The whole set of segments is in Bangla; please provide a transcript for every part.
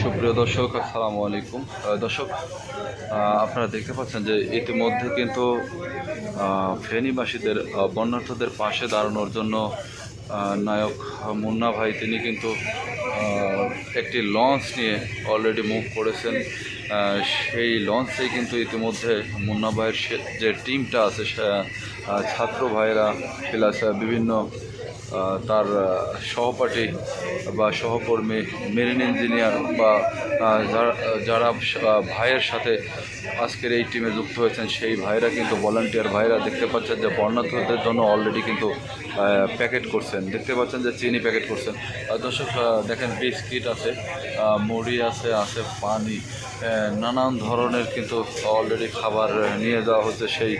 সুপ্রিয় দর্শক, আসসালামু আলাইকুম। দর্শক আপনারা দেখতে পাচ্ছেন যে ইতিমধ্যে কিন্তু ফেনীবাসীদের বন্যার্থদের পাশে দাঁড়ানোর জন্য নায়ক মুন্না ভাই তিনি কিন্তু একটি লঞ্চ নিয়ে অলরেডি মুভ করেছেন। সেই লঞ্চেই কিন্তু ইতিমধ্যে মুন্না ভাইয়ের যে টিমটা আছে ছাত্র ভাইয়েরা প্লাস বিভিন্ন তার সহপাঠী বা সহকর্মী মেরিন ইঞ্জিনিয়ার বা যারা যারা ভাইয়ের সাথে আজকের এই টিমে যুক্ত হয়েছেন, সেই ভাইরা কিন্তু ভলান্টিয়ার ভাইরা দেখতে পাচ্ছেন যে বর্ণার্থদের জন্য অলরেডি কিন্তু প্যাকেট করছেন। দেখতে পাচ্ছেন যে চিনি প্যাকেট করছেন। দর্শক দেখেন বিস্কিট আছে মুড়ি আছে আছে পানি নানান ধরনের কিন্তু অলরেডি খাবার নিয়ে যাওয়া হচ্ছে সেই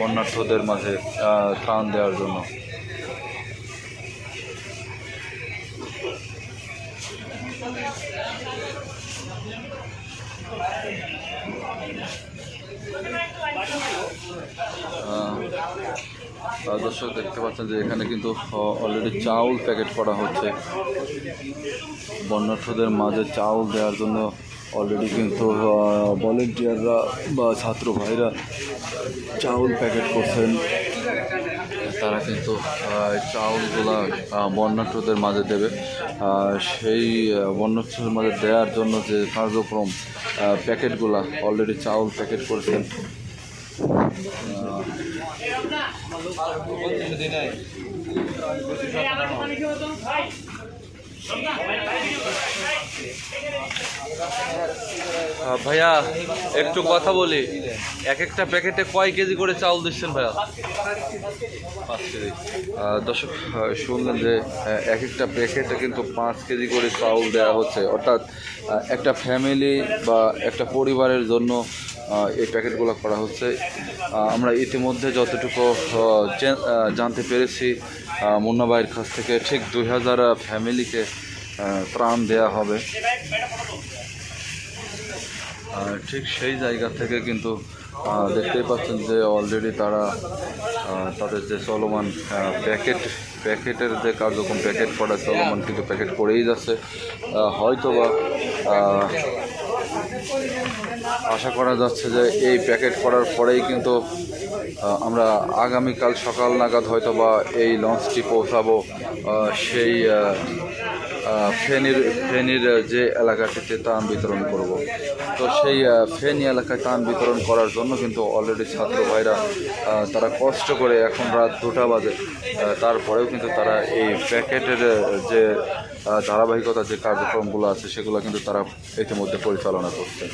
বন্যার্থদের মাঝে ত্রাণ দেওয়ার জন্য। দর্শক দেখতে পাচ্ছেন যে এখানে কিন্তু অলরেডি চাউল প্যাকেট করা হচ্ছে। বন্যার্থদের মাঝে চাউল দেওয়ার জন্য অলরেডি কিন্তু ভলেন্টিয়াররা বা ছাত্র ভাইরা চাউল প্যাকেট করছেন। তারা কিন্তু চাউলগুলা আহ, বন্যার্থদের মাঝে দেবে। সেই আহ, বন্যার্থদের মাঝে দেওয়ার জন্য যে কার্যক্রম প্যাকেটগুলা অলরেডি চাউল প্যাকেট করছেন। ভাইয়া, একটু কথা বলি। এক একটা প্যাকেটে কয় কেজি করে চাউল দিচ্ছেন ভাইয়া? পাঁচ কেজি। দর্শক শুনলেন যে এক একটা প্যাকেটে কিন্তু পাঁচ কেজি করে চাউল দেওয়া হচ্ছে। অর্থাৎ একটা ফ্যামিলি বা একটা পরিবারের জন্য এই প্যাকেটগুলো করা হচ্ছে। আমরা ইতিমধ্যে যতটুকু জানতে পেরেছি মুন্না ভাইয়ের কাছ থেকে, ঠিক দুই হাজার ফ্যামিলিকে ত্রাণ দেয়া হবে। ঠিক সেই জায়গা থেকে কিন্তু দেখতেই পাচ্ছেন যে অলরেডি তারা তাদের যে চলমান প্যাকেট, প্যাকেটের যে কার্যক্রম, প্যাকেট করা চলমান কিন্তু প্যাকেট করেই যাচ্ছে। হয়তো বা আশা করা যাচ্ছে যে এই প্যাকেট করার পরেই কিন্তু আমরা আগামীকাল সকাল নাগাদ হয়তো বা এই লঞ্চটি পৌঁছাবো সেই ফেনীর ফেনীর যে এলাকাটিতে ত্রাণ বিতরণ করব। তো সেই ফেনী এলাকায় ত্রাণ বিতরণ করার জন্য কিন্তু অলরেডি ছাত্র ভাইরা তারা কষ্ট করে এখন রাত দুটা বাজে তারপরেও কিন্তু তারা এই প্যাকেটের যে ধারাবাহিকতা যে কার্যক্রমগুলো আছে সেগুলো কিন্তু তারা ইতিমধ্যে পরিচালনা করছে।